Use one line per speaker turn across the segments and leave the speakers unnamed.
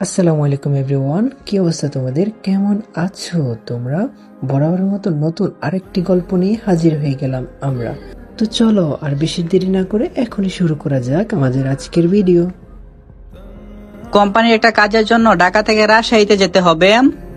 আসসালামু আলাইকুম এভরিওয়ান, কি অবস্থা তোমাদের? কেমন আছো তোমরা? বরাবরের মতো নতুন আরেকটি গল্প নিয়ে হাজির হয়ে গেলাম আমরা। তো চলো আর বেশি দেরি না করে এখনই শুরু করা যাক আমাদের আজকের ভিডিও।
কোম্পানির একটা কাজের জন্য ঢাকা থেকে রাজশাহীতে যেতে হবে।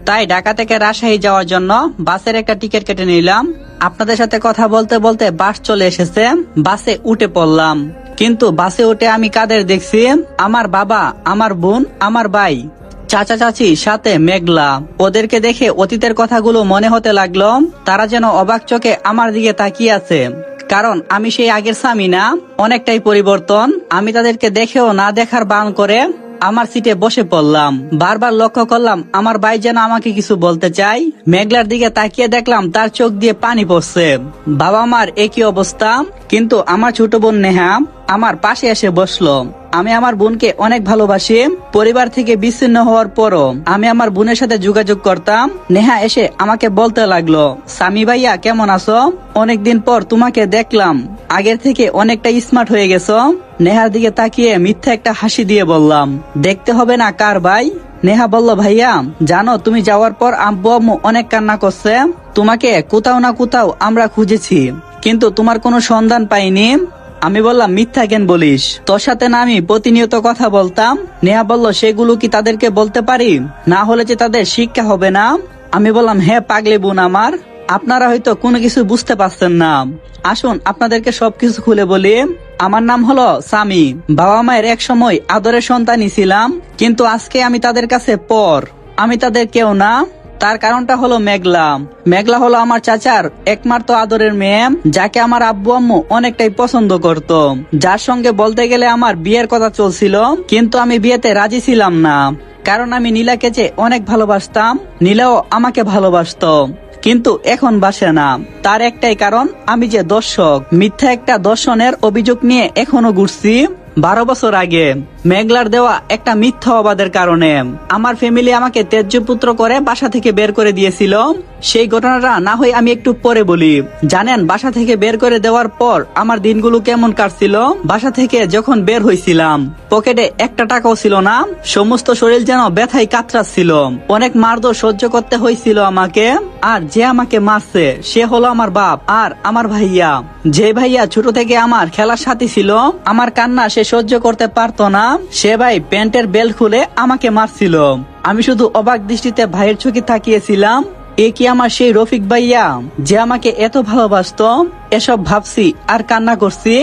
তাই ঢাকা থেকে রাজশাহী যাওয়ার জন্য বাসের একটা টিকিট কেটে নিলাম। আপনাদের সাথে কথা বলতে বলতে বাস চলে এসেছে। বাসে উঠে পড়লাম। কিন্তু বাসে উঠে আমি কাদের দেখছি? আমার বাবা, আমার বোন, আমার ভাই। চাচা চাচি সাথে মেঘলা। ওদেরকে দেখে অতীতের কথাগুলো মনে হতে লাগল। তারা যেন অবাক চোখে আমার দিকে তাকিয়ে আছে। কারণ আমি সেই আগের স্বামী না। অনেকটাই পরিবর্তন। আমি তাদেরকে দেখেও না দেখার বান করে আমার সিটে বসে পড়লাম। বারবার লক্ষ্য করলাম, আমার ভাই যেন আমাকে কিছু বলতে চাই মেঘলার দিকে তাকিয়ে দেখলাম, তার চোখ দিয়ে পানি পড়ছে। বাবা মার একই অবস্থা, কিন্তু আমার ছোট বোন নেহা আমার পাশে এসে বসল। আমি আমার বোনকে অনেক ভালোবাসি, পরিবার থেকে বিচ্ছিন্ন হওয়ার পরও আমি আমার বোনের সাথে যোগাযোগ করতাম। নেহা এসে আমাকে বলতে লাগল স্বামী ভাইয়া, কেমন আছো? অনেকদিন পর তোমাকে দেখলাম। আগের থেকে অনেকটা স্মার্ট হয়ে গেছো। নেহার দিকে তাকিয়ে মিথ্যা একটা হাসি দিয়ে বললাম, দেখতে হবে না কার ভাই? নেহা বলল, ভাইয়া, জানো, তুমি যাওয়ার পর আব্বু আম্মু অনেক কান্না করছে। তোমাকে কোথাও না কোথাও আমরা খুঁজেছি, কিন্তু তোমার কোনো সন্ধান পাইনি। আমি বললাম, মিথ্যা কেন বলিস? তোর সাথে না আমি প্রতিনিয়ত কথা বলতাম। নেহা বলল, সেগুলো কি তাদেরকে বলতে পারি? না হলে যে তাদের শিক্ষা হবে না? আমি বললাম হ্যাঁ পাগলে বোন আমার, আপনারা হয়তো কোনো কিছু বুঝতে পারছেন না। আসুন, আপনাদেরকে সবকিছু খুলে বলি। আমার নাম হলো সামি। বাবা মায়ের এক সময় আদরের সন্তানই ছিলাম, কিন্তু আজকে আমি তাদের কাছে পর। আমি তাদের কেউ না, তার কারণটা হলো মেঘলা। মেঘলা হলো আমার চাচার একমাত্র আদরের মেয়ে, যাকে আমার আব্বু আম্মু অনেকটাই পছন্দ করত। যার সঙ্গে বলতে গেলে আমার বিয়ের কথা চলছিল, কিন্তু আমি বিয়েতে রাজি ছিলাম না। কারণ আমি নীলাকে যে অনেক ভালোবাসতাম, নীলাও আমাকে ভালোবাসতো। কিন্তু এখন বাসে না। তার একটাই কারণ, আমি যে দর্শক, মিথ্যা একটা দর্শনের অভিযোগ নিয়ে এখনও ঘুরছি বারো বছর আগে। মেঘলার দেওয়া একটা মিথ্যা অবাদের কারণে। আমার ফ্যামিলি আমাকে ত্যায্য পুত্র করে বাসা থেকে বের করে দিয়েছিল। সেই ঘটনাটা না হয় আমি একটু পরে বলি। জানেন, বাসা থেকে বের করে দেওয়ার পর আমার দিনগুলো কেমন কাটছিল? বাসা থেকে যখন বের হয়েছিলাম পকেটে একটা টাকাও ছিল না। সমস্ত শরীর যেন ব্যথায় কাতরাচ্ছিল। অনেক মারধর সহ্য করতে হয়েছিল আমাকে। আর যে আমাকে মারছে, সে হলো আমার বাপ আর আমার ভাইয়া। যে ভাইয়া ছোট থেকে আমার খেলার সাথী ছিল, আমার কান্না সে সহ্য করতে পারতো না। সে ভাই প্যান্টের বেল খুলে আমাকে মারছিল। আমি শুধু অবাক দৃষ্টিতে ভাইয়ের চোখে তাকিয়েছিলাম, এ কি আমার সেই রফিক ভাইয়া যে আমাকে এত ভালোবাসতো? এসব ভাবছি আর কান্না করছি।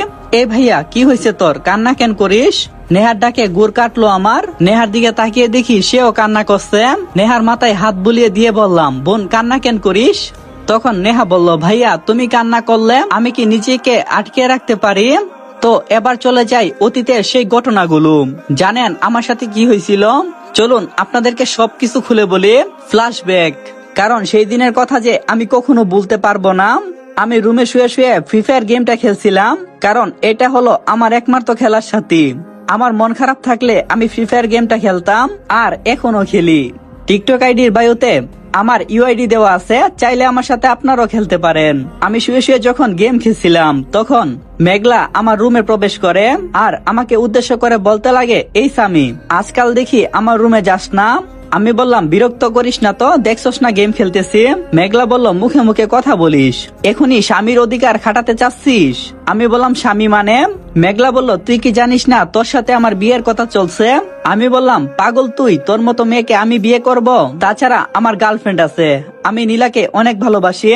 এ ভাইয়া, কি হয়েছে তোর? কান্না কেন করিস? নেহার ডাকে গুড় কাটলো আমার। নেহার দিকে তাকিয়ে দেখি সেও কান্না করছে। নেহার মাথায় হাত বুলিয়ে দিয়ে বললাম, বোন, কান্না কেন করিস? তখন নেহা বলল, ভাইয়া, তুমি কান্না করলে আমি কি নিজেকে আটকে রাখতে পারি? তো এবার চলে যাই অতীতের সেই ঘটনাগুলো। জানেন আমার সাথে কি হয়েছিল? চলুন আপনাদেরকে সবকিছু খুলে বলি ফ্ল্যাশব্যাক কারণ সেই দিনের কথা যে আমি কখনো বলতে পারব না। আমি রুমে শুয়ে শুয়ে ফ্রি ফায়ার গেমটা খেলছিলাম, কারণ এটা হলো আমার একমাত্র খেলার সাথী। আমার মন খারাপ থাকলে আমি ফ্রি ফায়ার গেমটা খেলতাম আর এখনও খেলি। টিকটক আইডির বায়ুতে আমার ইউআইডি দেওয়া আছে, চাইলে আমার সাথে আপনারও খেলতে পারেন। আমি শুয়ে শুয়ে যখন গেম খেলছিলাম, তখন মেঘলা আমার রুমে প্রবেশ করে আর আমাকে উদ্দেশ্য করে বলতে লাগে, এই সামি আজকাল দেখি আমার রুমে যাস না। আমি বললাম, বিরক্ত করিস না তো, দেখছস না গেম খেলতেছি? মেঘলা বলল, মুখে মুখে কথা বলিস। এখনই স্বামীর অধিকার খাটাতে চাচ্ছিস? আমি বললাম, স্বামী মানে? মেঘলা বলল, তুই কি জানিস না, তোর সাথে আমার বিয়ের কথা চলছে? আমি বললাম, পাগল তুই, তোর মতো মেয়েকে আমি বিয়ে করব? তাছাড়া আমার গার্লফ্রেন্ড আছে। আমি নীলাকে অনেক ভালোবাসি।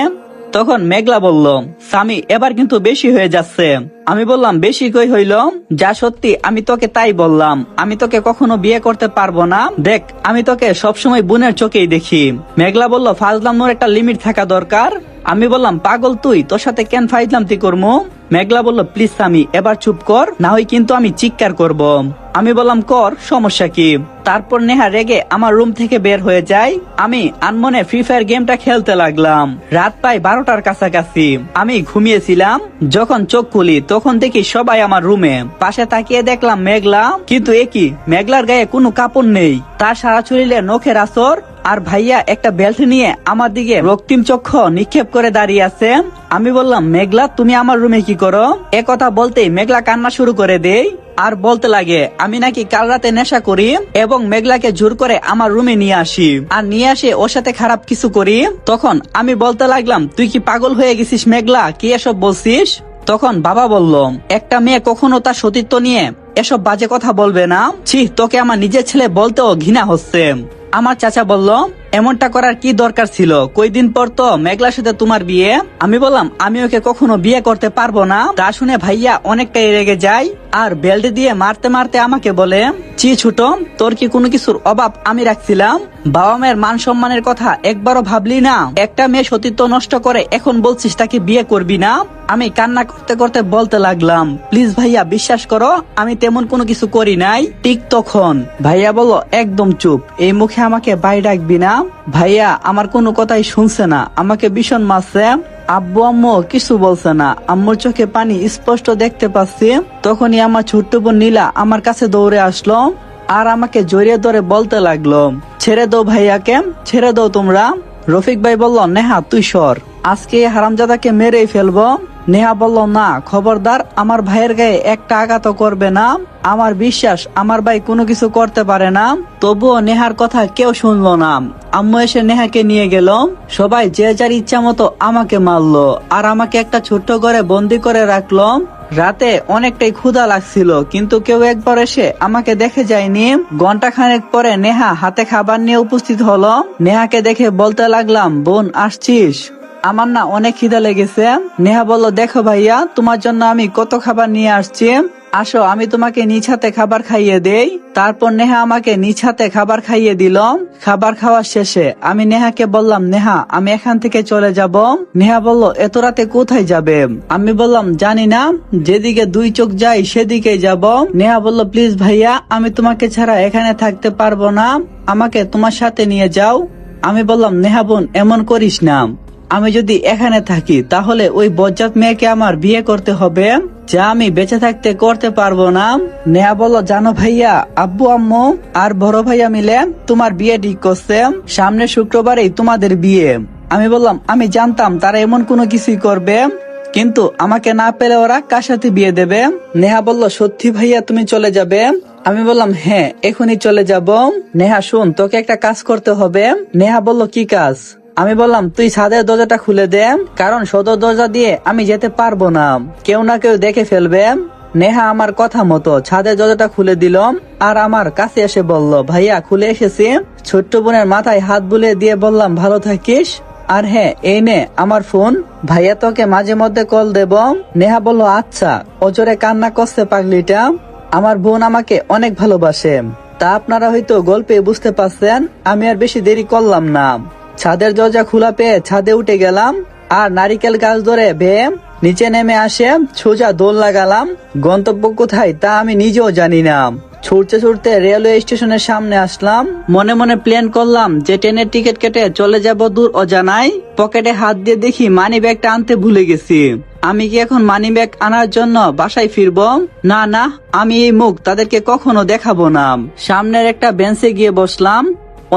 তখন মেঘলা বলল, স্বামী, এবার কিন্তু বেশি হয়ে যাচ্ছে। আমি বললাম, বেশি কই হইল? যা সত্যি, আমি তোকে তাই বললাম। আমি তোকে কখনো বিয়ে করতে পারব না। দেখ, আমি তোকে সবসময় বোনের চোখেই দেখি। মেঘলা বলল ফাজলাম একটা লিমিট থাকা দরকার। আমি বললাম, পাগল তুই, তোর সাথে কেন ফাইজলাম তুই করব মেঘলা বলল, প্লিজ স্বামী, এবার চুপ কর, না হয় কিন্তু আমি চিৎকার করব। আমি বললাম, কর, সমস্যা কি? তারপর নেহা রেগে আমার রুম থেকে বের হয়ে যায়। আমি আনমনে ফ্রি ফায়ার গেমটা খেলতে লাগলাম। রাত প্রায় বারোটার কাছাকাছি। আমি ঘুমিয়েছিলাম। যখন চোখ খুলি, তখন দেখি সবাই আমার রুমে। পাশে তাকিয়ে দেখলাম মেঘলা, কিন্তু একই মেঘলার গায়ে কোনো কাপড় নেই। তার সারা শরীরে নখের আসর আর ভাইয়া একটা বেল্ট নিয়ে আমার দিকে রক্তিম চক্ষু নিক্ষেপ করে দাঁড়িয়ে আছে। আমি বললাম, মেঘলা, তুমি আমার রুমে কি করো? এ কথা বলতেই মেঘলা কান্না শুরু করে দেই আর বলতে লাগে, আমি নাকি কাল রাতে নেশা করি এবং মেঘলাকে জোর করে আমার রুমে নিয়ে আসি। আর নিয়ে আসে ওর সাথে খারাপ কিছু করি। তখন আমি বলতে লাগলাম, তুই কি পাগল হয়ে গেছিস মেঘলা? কি এসব বলছিস? তখন বাবা বলল, একটা মেয়ে কখনো তার সতীত্ব নিয়ে এসব বাজে কথা বলবে না। ছি, তোকে আমার নিজের ছেলে বলতেও ঘৃণা হচ্ছে। আমার চাচা বলল এমনটা করার কি দরকার ছিল? কয়দিন পর তো মেঘলার সাথে তোমার বিয়ে। আমি বললাম, আমি ওকে কখনো বিয়ে করতে পারব না। তা শুনে ভাইয়া অনেকটাই রেগে যায় আর বেল্ট দিয়ে মারতে মারতে আমাকে বলে চি ছোট, তোর কি কোনো কিছুর অভাব আমি রাখছিলাম? বাবা মায়ের মান সম্মানের কথা একবারও ভাবলি না। একটা মেয়ে সতীত্ব নষ্ট করে এখন বলছিস তাকে বিয়ে করবি না? আমি কান্না করতে করতে বলতে লাগলাম, প্লিজ ভাইয়া, বিশ্বাস করো, আমি তেমন কোনো কিছু করি নাই। ঠিক তখন ভাইয়া বলো একদম চুপ, এই মুখে আমাকে বাই ডাকবি না। ভাইয়া, আমার কোনো কথাই শুনছে না। আমাকে ভীষণ মারছে। আব্বু, আম্মু কিছু বলছে না। আম্মুর চোখে পানি স্পষ্ট দেখতে পাচ্ছি। তখনই আমার ছোট্ট বোন নীলা আমার কাছে দৌড়ে আসলো আর আমাকে জড়িয়ে ধরে বলতে লাগল, ছেড়ে দাও ভাইয়াকে, ছেড়ে দাও তোমরা। রফিক ভাই বলল, নেহা, তুই সর। আজকে হারামজাদাকে মেরেই ফেলব। নেহা বলল, না, খবরদার, আমার ভাইয়ের গায়ে একটা আঘাত করবে না। আমার বিশ্বাস, আমার ভাই কোনো কিছু করতে পারে না। তবুও নেহার কথা কেউ শুনলো না। আম্মু এসে নেহাকে নিয়ে গেল। সবাই যে যার ইচ্ছা মতো আমাকে মারলো আর আমাকে একটা ছোট্ট ঘরে বন্দি করে রাখল। রাতে অনেকটাই ক্ষুধা লাগছিল, কিন্তু কেউ একবার এসে আমাকে দেখে যায়নি। ঘণ্টা খানেক পরে নেহা হাতে খাবার নিয়ে উপস্থিত হলো। নেহাকে দেখে বলতে লাগলাম, বোন, আসছিস? আমার না অনেক খিদা লেগেছে। নেহা বলল, দেখো ভাইয়া, তোমার জন্য আমি কত খাবার নিয়ে আসছি। আসো, আমি তোমাকে নিজ হাতে খাবার খাইয়ে দেই। তারপর নেহা আমাকে নিজ হাতে খাবার খাইয়ে দিল। খাবার খাওয়ার শেষে আমি নেহাকে বললাম, নেহা, আমি এখান থেকে চলে যাব। নেহা বলল, এত রাতে কোথায় যাবে? আমি বললাম, জানি না, যেদিকে দুই চোখ যাই সেদিকে যাব। নেহা বলল, প্লিজ ভাইয়া, আমি তোমাকে ছাড়া এখানে থাকতে পারব না। আমাকে তোমার সাথে নিয়ে যাও। আমি বললাম, নেহা বোন, এমন করিস না। আমি যদি এখানে থাকি, তাহলে ওই বজ্জাত মেয়েকে আমার বিয়ে করতে হবে। যা আমি বেঁচে থাকতে করতে পারব না। নেহা বলল, জানো ভাইয়া, আব্বু, আম্মু আর বড় ভাইয়া মিলে তোমার বিয়ে ঠিক করছে। সামনে শুক্রবারেই তোমাদের বিয়ে। আমি বললাম, আমি জানতাম তারা এমন কোনো কিছুই করবে, কিন্তু আমাকে না পেলে ওরা কার সাথে বিয়ে দেবে? নেহা বলল, সত্যি ভাইয়া, তুমি চলে যাবে? আমি বললাম হ্যাঁ এখনই চলে যাব। নেহা, শুন, তোকে একটা কাজ করতে হবে। নেহা বলল, কি কাজ? আমি বললাম, তুই ছাদের দরজাটা খুলে দে কারণ সদর দরজা দিয়ে আমি যেতে পারব না। কেউ না কেউ দেখে ফেলবে। নেহা আমার কথা মতো ছাদের দরজাটা খুলে দিলাম আর আমার কাছে এসে বলল, ভাইয়া, খুলে এসেছি। ছোট্ট বোনের মাথায় হাত বুলিয়ে দিয়ে বললাম, ভালো থাকিস? আর হ্যাঁ এই নে আমার ফোন। ভাইয়া, তোকে মাঝে মধ্যে কল দেব? নেহা বলল আচ্ছা। ওজোরে কান্না করছে পাগলিটা। আমার বোন আমাকে অনেক ভালোবাসে। তা আপনারা হয়তো গল্পে বুঝতে পারছেন, আমি আর বেশি দেরি করলাম না। ছাদের দরজা খোলা পেয়ে ছাদে উঠে গেলাম, আর নারিকেল গাছ ধরে বেয়ে নিচে নেমে আসে সোজা দোল লাগালাম। গন্তব্য কোথায় তা আমি নিজেও জানি না। ছুটতে ছুটতে রেলওয়ে স্টেশনের সামনে আসলাম। মনে মনে প্ল্যান করলাম যে ট্রেনের টিকিট কেটে চলে যাব দূর অজানায়। পকেটে হাত দিয়ে দেখি মানি ব্যাগটা আনতে ভুলে গেছি। আমি কি এখন মানি ব্যাগ আনার জন্য বাসায় ফিরবো? না না, আমি এই মুখ তাদেরকে কখনো দেখাবো না। সামনের একটা বেঞ্চে গিয়ে বসলাম।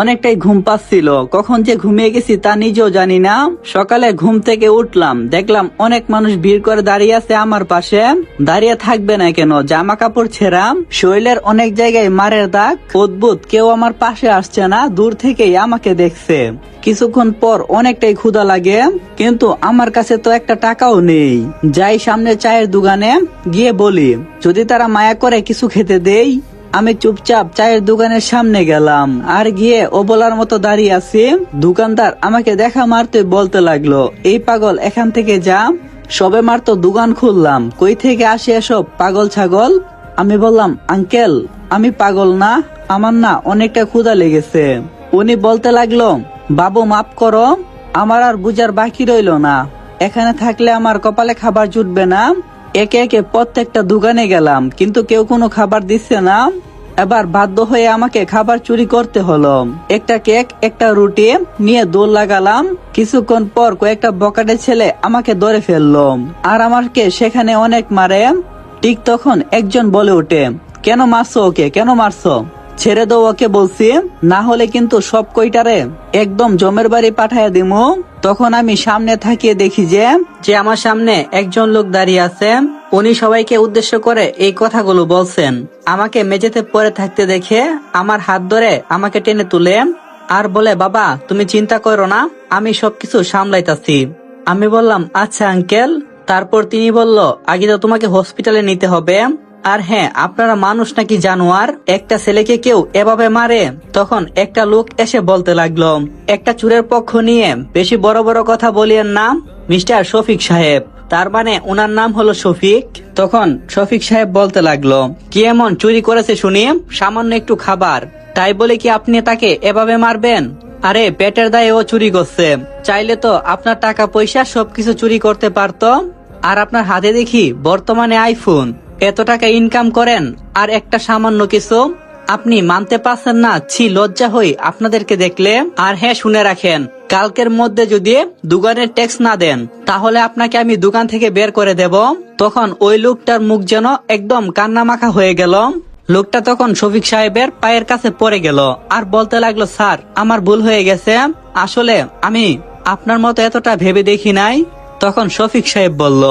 অনেকটাই ঘুম পাচ্ছিল। কখন যে ঘুমিয়ে গেছি তা নিজেও জানি না। সকালে ঘুম থেকে উঠলাম, দেখলাম অনেক মানুষ ভিড় করে দাঁড়িয়ে আছে আমার পাশে। দাঁড়িয়ে থাকবে না কেন জামা কাপড় ছেড়াম। শরীরের অনেক জায়গায় মারের দাগ। অদ্ভুত, কেউ আমার পাশে আসছে না, দূর থেকেই আমাকে দেখছে। কিছুক্ষণ পর অনেকটাই ক্ষুধা লাগে, কিন্তু আমার কাছে তো একটা টাকাও নেই। যাই সামনে চায়ের দোকানে গিয়ে বলি, যদি তারা মায়া করে কিছু খেতে দেই? আমি চুপচাপ চায়ের দোকানের সামনে গেলাম, আর গিয়ে ও বলার মতো দাঁড়িয়ে আছি। দোকানদার আমাকে দেখা মারতে বলতে লাগল, এই পাগল, এখান থেকে যা। সবে মাত্র দোকান খুললাম। কই থেকে আসে এসব পাগল ছাগল? আমি বললাম, আঙ্কেল, আমি পাগল না, আমার না অনেকটা ক্ষুধা লেগেছে। উনি বলতে লাগল, বাবু, মাফ করো, আমার আর বুঝার বাকি রইল না। এখানে থাকলে আমার কপালে খাবার জুটবে না। একে একে প্রত্যেকটা দোকানে গেলাম, কিন্তু কেউ কোনো খাবার দিচ্ছে না। এবার বাধ্য হয়ে আমাকে খাবার চুরি করতে হলো। একটা কেক, একটা রুটি নিয়ে দোল লাগালাম। কিছুক্ষণ পর কয়েকটা বকাটে ছেলে আমাকে ধরে ফেলল। আর আমাকে সেখানে অনেক মারে। ঠিক তখন একজন বলে ওঠে, কেন মারছো ওকে? কেন মারছো? ছেড়ে দাও ওকে বলছি। না হলে কিন্তু সব কইটারে একদম জমের বাড়ি পাঠায় দিমু। তখন আমি সামনে থাকিয়ে দেখি যে যে আমার সামনে একজন লোক দাঁড়িয়ে আছে। উনি সবাইকে উদ্দেশ্য করে এই কথাগুলো বলছেন। আমাকে মেঝেতে পড়ে থাকতে দেখে আমার হাত ধরে আমাকে টেনে তুলে আর বলে, বাবা, তুমি চিন্তা করো না, আমি সবকিছু সামলাইতাছি। আমি বললাম আচ্ছা আঙ্কেল। তারপর তিনি বলল, আগে তো তোমাকে হসপিটালে নিতে হবে। আর হ্যাঁ আপনারা মানুষ নাকি জানোয়ার? একটা ছেলেকে কেউ এভাবে মারে? তখন একটা লোক এসে বলতে লাগল, একটা চুরের পক্ষ নিয়ে বেশি বড় বড় কথা বলিয়েন নাম মিস্টার শফিক সাহেব। তার মানে ওনার নাম হলো শফিক। তখন শফিক সাহেব বলতে লাগল, কি এমন চুরি করেছে শুনি? সামান্য একটু খাবার। তাই বলে কি আপনি তাকে এভাবে মারবেন? আরে, পেটের দায়ে ও চুরি করছে। চাইলে তো আপনার টাকা পয়সা সবকিছু চুরি করতে পারতো। আর আপনার হাতে দেখি বর্তমানে আইফোন। এত টাকা ইনকাম করেন আর একটা সামান্য কিছু, আপনি মানতে পারছেন না, ছি, লজ্জা হই, আপনাদেরকে দেখলে। আর হ্যাঁ শুনে রাখেন, কালকের মধ্যে যদি দোকানের ট্যাক্স না দেন, তাহলে আপনাকে আমি দোকান থেকে বের করে দেব। তখন ওই লোকটার মুখ যেন একদম কান্নামাখা হয়ে গেল। লোকটা তখন শফিক সাহেবের পায়ের কাছে পড়ে গেল। আর বলতে লাগল, স্যার, আমার ভুল হয়ে গেছে। আসলে আমি আপনার মতো এতটা ভেবে দেখি নাই। তখন শফিক সাহেব বলল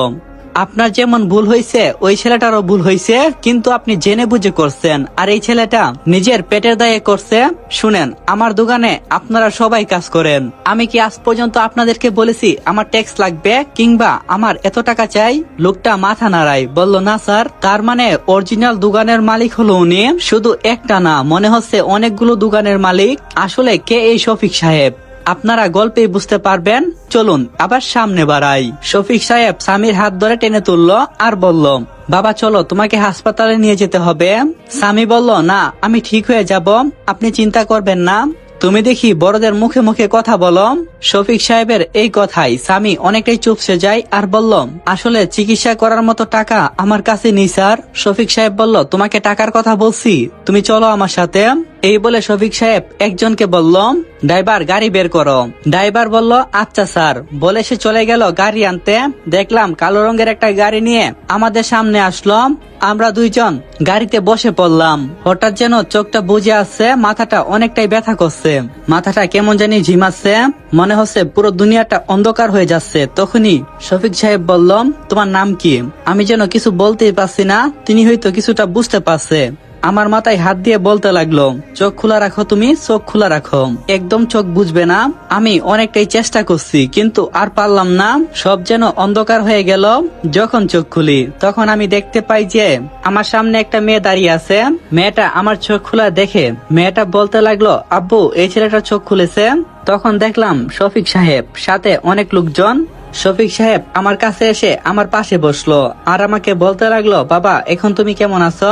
আপনার যেমন ভুল হয়েছে, ওই ছেলেটারও ভুল হয়েছে, কিন্তু আপনি জেনে বুঝে করছেন, আর এই ছেলেটা নিজের পেটের দায়ে করছে। শুনেন, আমার দোকানে আপনারা সবাই কাজ করেন। আমি কি আজ পর্যন্ত আপনাদেরকে বলেছি, আমার ট্যাক্স লাগবে, কিংবা আমার এত টাকা চাই? লোকটা মাথা নাড়ায়, বলল, না, স্যার। তার মানে অরিজিনাল দোকানের মালিক হলো উনি। শুধু একটা না, মনে হচ্ছে অনেকগুলো দোকানের মালিক। আসলে কে এই শফিক সাহেব? আপনারা গল্পেই বুঝতে পারবেন। চলুন, আবার সামনে বাড়াই। শফিক সাহেব স্বামীর হাত ধরে টেনে তুললো আর বলল, বাবা, চলো, তোমাকে হাসপাতালে নিয়ে যেতে হবে। স্বামী বলল, না, আমি ঠিক হয়ে যাব। আপনি চিন্তা করবেন না। তুমি দেখি বড়দের মুখে মুখে কথা বলো। শফিক সাহেবের এই কথাই স্বামী অনেকটাই চুপসে যায় আর বলল, আসলে চিকিৎসা করার মতো টাকা আমার কাছে নেই, স্যার। শফিক সাহেব বলল, তোমাকে টাকার কথা বলছি। তুমি চলো আমার সাথে। এই বলে শফিক সাহেব একজনকে বলল, ড্রাইভার, গাড়ি বের করো। ড্রাইভার বলল আচ্ছা স্যার। বলে সে চলে গেল গাড়ি আনতে। দেখলাম কালো রঙের একটা গাড়ি নিয়ে আমাদের সামনে আসলো। আমরা দুইজন গাড়িতে বসে পড়লাম। হঠাৎ যেন চোখটা বুঝে আসছে, মাথাটা অনেকটাই ব্যথা করছে। মাথাটা কেমন জানি ঝিমাচ্ছে। মনে হচ্ছে পুরো দুনিয়াটা অন্ধকার হয়ে যাচ্ছে। তখনই শফিক সাহেব বললাম তোমার নাম কি? আমি যেন কিছু বলতেই পারছি না। তিনি হয়তো কিছুটা বুঝতে পারছে। আমার মাথায় হাত দিয়ে বলতে লাগল, চোখ খোলা রাখো তুমি, চোখ খোলা রাখো। একদম চোখ বুঝবে না, আমি অনেকটাই চেষ্টা করছি, কিন্তু আর পারলাম না। সব যেন অন্ধকার হয়ে গেল। যখন চোখ খুলি, তখন আমি দেখতে পাই যে, আমার সামনে একটা মেয়ে দাঁড়িয়ে আছে। মেয়েটা আমার চোখ খোলা দেখে, মেয়েটা বলতে লাগল, আব্বু, এই ছেলেটা চোখ খুলেছে? তখন দেখলাম শফিক সাহেব, সাথে অনেক লোকজন। শফিক সাহেব আমার কাছে এসে আমার পাশে বসল, আর আমাকে বলতে লাগল, বাবা, এখন তুমি কেমন আছো?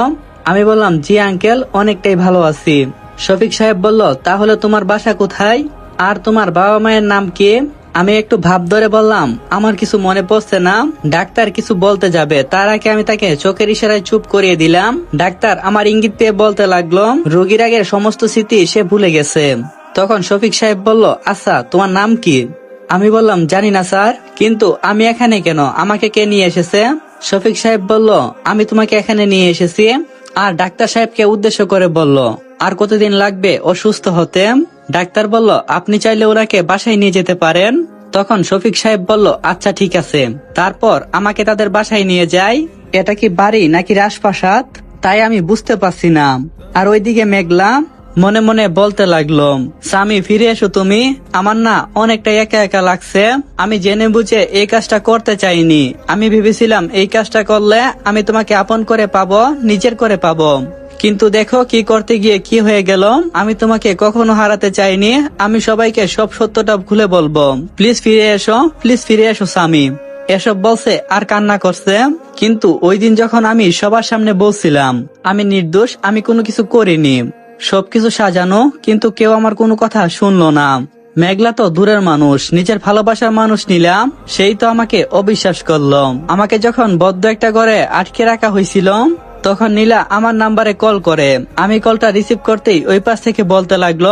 আমি বললাম, জি আঙ্কেল অনেকটাই ভালো আছি। শফিক সাহেব বলল, তাহলে তোমার বাসা কোথায়? আর তোমার বাবা মায়ের নাম কি? আমি একটু ভাব ধরে বললাম, আমার কিছু মনে পড়ছে না। ডাক্তার কিছু বলতে যাবে। তার আগে আমি তাকে চোখের ইশারায় চুপ করিয়ে দিলাম। ডাক্তার আমার ইঙ্গিত পেয়ে বলতে লাগল, রোগীর আগের সমস্ত স্মৃতি সে ভুলে গেছে। তখন শফিক সাহেব বলল আচ্ছা তোমার নাম কি? আমি বললাম, জানি না, স্যার। কিন্তু আমি এখানে কেন? আমাকে কে নিয়ে এসেছে? শফিক সাহেব বলল, আমি তোমাকে এখানে নিয়ে এসেছি। আর ডাক্তার সাহেবকে উদ্দেশ্য করে বলল, আর কতদিন লাগবে? ও সুস্থ হতে? ডাক্তার বলল, আপনি চাইলে ওনাকে বাসায় নিয়ে যেতে পারেন। তখন শফিক সাহেব বলল আচ্ছা ঠিক আছে। তারপর আমাকে তাদের বাসায় নিয়ে যায় এটা কি বাড়ি নাকি রাজপ্রাসাদ? তাই আমি বুঝতে পারছি না। আর ওইদিকে মেঘলা মনে মনে বলতে লাগল, স্বামী, ফিরে এসো তুমি। আমার না অনেকটা একা একা লাগছে। আমি জেনে বুঝে এই কাজটা করতে চাইনি। আমি ভেবেছিলাম এই কাজটা করলে আমি তোমাকে আপন করে পাবো, নিজের করে পাবো। কিন্তু দেখো কি করতে গিয়ে কি হয়ে গেল। আমি তোমাকে কখনো হারাতে চাইনি। আমি সবাইকে সব সত্যটা খুলে বলব। প্লিজ ফিরে এসো, প্লিজ ফিরে এসো স্বামী। এসব বলছে আর কান্না করছে। কিন্তু ওই দিন যখন আমি সবার সামনে বলছিলাম, আমি নির্দোষ, আমি কোনো কিছু করিনি। সবকিছু সাজানো, কিন্তু কেউ আমার কোনো কথা শুনলো না। মেঘলা তো দূরের মানুষ, নিজের ভালোবাসার মানুষ নিলাম, সেই তো আমাকে অবিশ্বাস করল। আমাকে যখন বদ্ধ একটা ঘরে আটকে রাখা হয়েছিল, তখন নীলা আমার নাম্বারে কল করে। আমি কলটা রিসিভ করতেই ওই পাশ থেকে বলতে লাগল,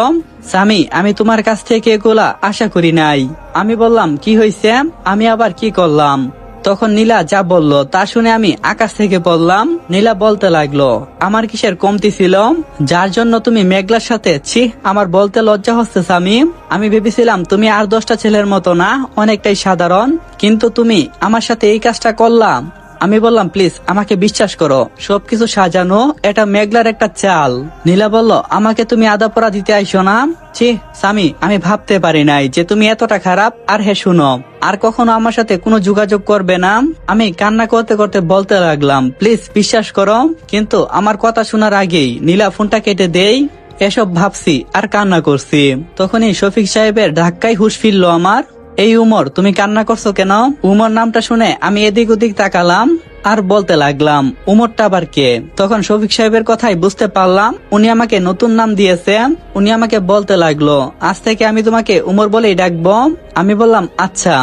স্বামী, আমি তোমার কাছ থেকে এগুলা আশা করি নাই। আমি বললাম, কি হয়েছে আমি আবার কি করলাম? তখন নীলা যা বলল তা শুনে আমি আকাশ থেকে পড়লাম। নীলা বলতে লাগল, আমার কিসের কমতি ছিল? যার জন্য তুমি মেঘলার সাথে ছি আমার বলতে লজ্জা হচ্ছে, সামিম। আমি ভেবেছিলাম তুমি আর দশটা ছেলের মতো না, অনেকটাই সাধারণ। কিন্তু তুমি আমার সাথে এই কাজটা করলাম আমি বললাম, প্লিজ, আমাকে বিশ্বাস করো। সবকিছু সাজানো, এটা মেঘলার একটা চাল। নীলা বলল, আমাকে তুমি আদা পরা দিতে আইসো না? ছি, স্বামী, আমি ভাবতে পারি নাই যে তুমি এতটা খারাপ। আর হে, শুনো, আর কখনো আমার সাথে কোনো যোগাযোগ করবে না? আমি কান্না করতে করতে বলতে লাগলাম, প্লিজ, বিশ্বাস করো। কিন্তু আমার কথা শোনার আগেই নীলা ফোনটা কেটে দেই, এসব ভাবছি আর কান্না করছি। তখনই শফিক সাহেবের ধাক্কায় হুশ ফিরল আমার। এই উমর, তুমি কান্না করছ কেন? উমর নামটা শুনে আমি এদিক ওদিক তাকালাম আর বলতে লাগলাম, উমরটা আবার কে? তখন শফিক সাহেবের কথাই বুঝতে পারলাম, উনি আমাকে নতুন নাম দিয়েছেন, উনি আমাকে বলতে লাগল, আজ থেকে আমি তোমাকে উমর বলেই ডাকবো। আমি বললাম আচ্ছা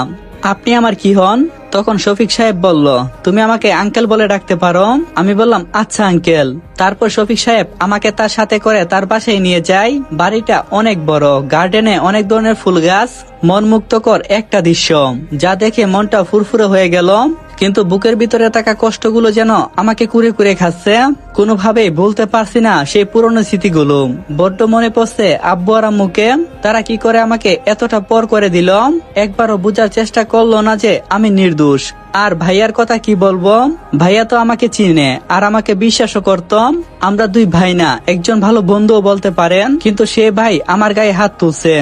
আপনি আমার কি হন? তখন শফিক সাহেব বলল, তুমি আমাকে আঙ্কেল বলে ডাকতে পারো? আমি বললাম আচ্ছা আঙ্কেল। তারপর শফিক সাহেব, আমাকে তার সাথে করে তার বাসায় নিয়ে যায় বাড়িটা অনেক বড়, গার্ডেনে অনেক ধরনের ফুল গাছ মন মুক্তকর একটা দৃশ্য। যা দেখে মনটা ফুরফুরে হয়ে গেল। কিন্তু বুকের ভিতরে থাকা কষ্টগুলো যেন আমাকে কুরে কুরে খাচ্ছে, কোনোভাবেই বলতে পারছি না সেই পুরনো স্মৃতিগুলো। বড্ড মনে পড়ছে, আব্বু আর আম্মুকে, তারা কি করে আমাকে এতটা পর করে দিল? একবারও বুঝার চেষ্টা করল না যে আমি নির্দোষ। আর ভাইয়ার কথা কি বলব? ভাইয়া তো আমাকে চিনে আর আমাকে বিশ্বাসও করতাম আমরা দুই ভাই না, একজন ভালো বন্ধুও বলতে পারেন, কিন্তু সে ভাই আমার গায়ে হাত তুলছে।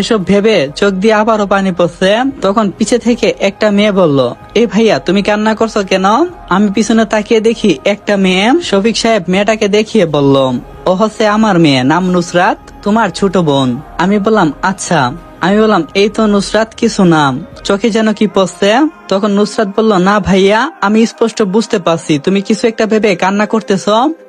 এসব ভেবে চোখ দিয়ে আবারও পানি পড়ছে। তখন পিছে থেকে একটা মেয়ে বলল, এ ভাইয়া, তুমি কান্না করছ কেন? আমি পিছনে তাকিয়ে দেখি একটা মেয়ে, শফিক সাহেব মেয়েটাকে দেখিয়ে বলল, ও হচ্ছে আমার মেয়ে, নাম নুসরাত, তোমার ছোট বোন। আমি বললাম আচ্ছা। আমি বললাম, এই তো নুসরাত, কিছু নাম চোখে যেন কি পড়ছে? তখন নুসরাত বলল, না ভাইয়া, আমি স্পষ্ট বুঝতে পারছি। তুমি কিছু একটা ভেবে কান্না করতেছ?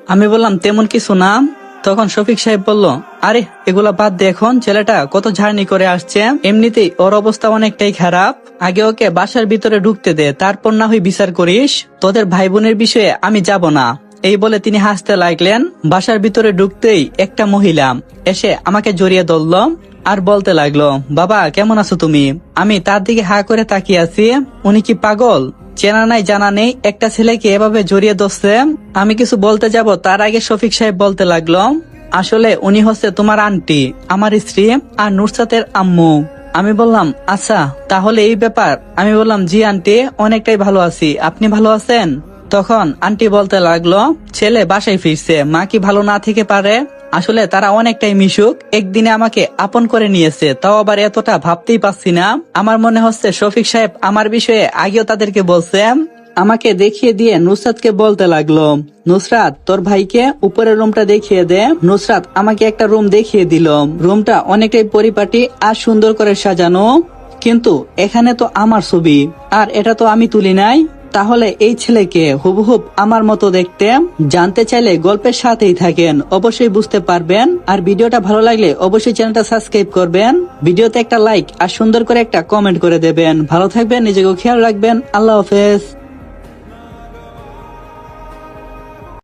আমি বললাম, তেমন কিছু নাম তখন শফিক সাহেব বলল, আরে, এগুলা বাদ দে এখন। ছেলেটা কত ঝাড়নি করে আসছে। এমনিতেই ওর অবস্থা অনেকটাই খারাপ। আগে ওকে বাসার ভিতরে ঢুকতে দে, তারপর না হয় বিচার করিস। তোদের ভাই বোনের বিষয়ে আমি যাব না। এই বলে তিনি হাসতে লাগলেন। বাসার ভিতরে ঢুকতেই একটা মহিলা এসে আমাকে জড়িয়ে ধরল আর বলতে লাগল, বাবা, কেমন আছো তুমি? আমি তার দিকে হা করে তাকিয়ে আছি। উনি কি পাগল? চেনা নাই, জানা নেই, একটা ছেলেকে এভাবে জড়িয়ে ধরছে। আমি কিছু বলতে যাব? তার আগে শফিক সাহেব বলতে লাগল, আসলে উনি হচ্ছে তোমার আন্টি, আমার স্ত্রী আর নুরসাতের আম্মু। আমি বললাম আচ্ছা তাহলে এই ব্যাপার? আমি বললাম, জি, আন্টি, অনেকটাই ভালো আছি। আপনি ভালো আছেন? তখন আন্টি বলতে লাগল, ছেলে বাসায় ফিরছে, মা কি ভালো না থেকে পারে? আসলে তারা অনেকটাই মিশুক, একদিনে আমাকে আপন করে নিয়েছে, তাও আবার এতটা ভাবতেই পারছি না। আমার মনে হচ্ছে শফিক সাহেব আমার বিষয়ে আগেও তাদেরকে বলছে। আমাকে দেখিয়ে দিয়ে নুসরাতকে বলতে লাগল, নুসরাত, তোর ভাইকে উপরের রুমটা দেখিয়ে দে। নুসরাত আমাকে একটা রুম দেখিয়ে দিল। রুমটা অনেকটাই পরিপাটি আর সুন্দর করে সাজানো, কিন্তু এখানে তো আমার ছবি। আর এটা তো আমি তুলি নাই। তাহলে এই ছেলেকে হুবহুব আমার মতো দেখতে। জানতে চাইলে গল্পের সাথেই থাকেন। অবশ্যই বুঝতে পারবেন। আর ভিডিওটা ভালো লাগলে অবশ্যই চ্যানেলটা সাবস্ক্রাইব করবেন। ভিডিওতে একটা লাইক আর সুন্দর করে একটা কমেন্ট করে দেবেন। ভালো থাকবেন নিজেকে খেয়াল রাখবেন। আল্লাহ হাফেজ।